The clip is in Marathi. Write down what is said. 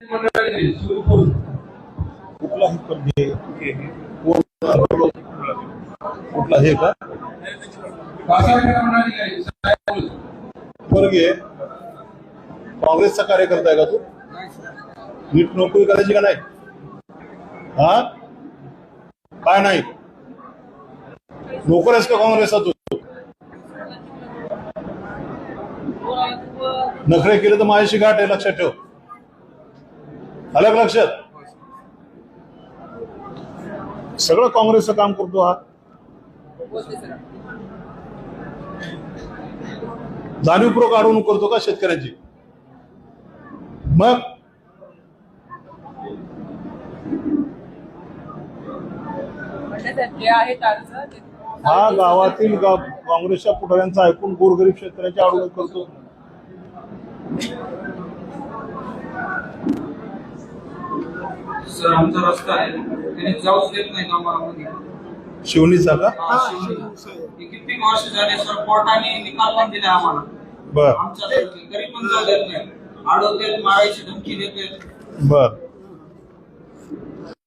कुठलाही शिवपूर कुठला हे पण हे कुठला हे का बाजारपेठ काँग्रेसचा कार्यकर्ता आहे का तू? नीट नोकरी करायची का नाही? हा? काय नाही? नोकर आहेस का काँग्रेसचा तू? नखरे केले तर माझ्याशी गाठ आहे लक्षात ठेव. आलं का लक्षात सगळं काँग्रेसचं काम करतो हा. जाणीवपूर्वक अडवणूक करतो का शेतकऱ्यांची? मग? हा गावातील काँग्रेसच्या पुढाऱ्यांचा ऐकून गोरगरीब शेतकऱ्यांची अडवणूक करतो. सर आमचा रस्ता आहे. त्याने जाऊच देत नाही गावामध्ये शिवणीचा का? हे कित्येक वर्ष झाले सर कोर्टाने निकाल पण आम्हाला. बर. आमच्या पण जाऊ देत नाही. मारायची धमकी देतात बर.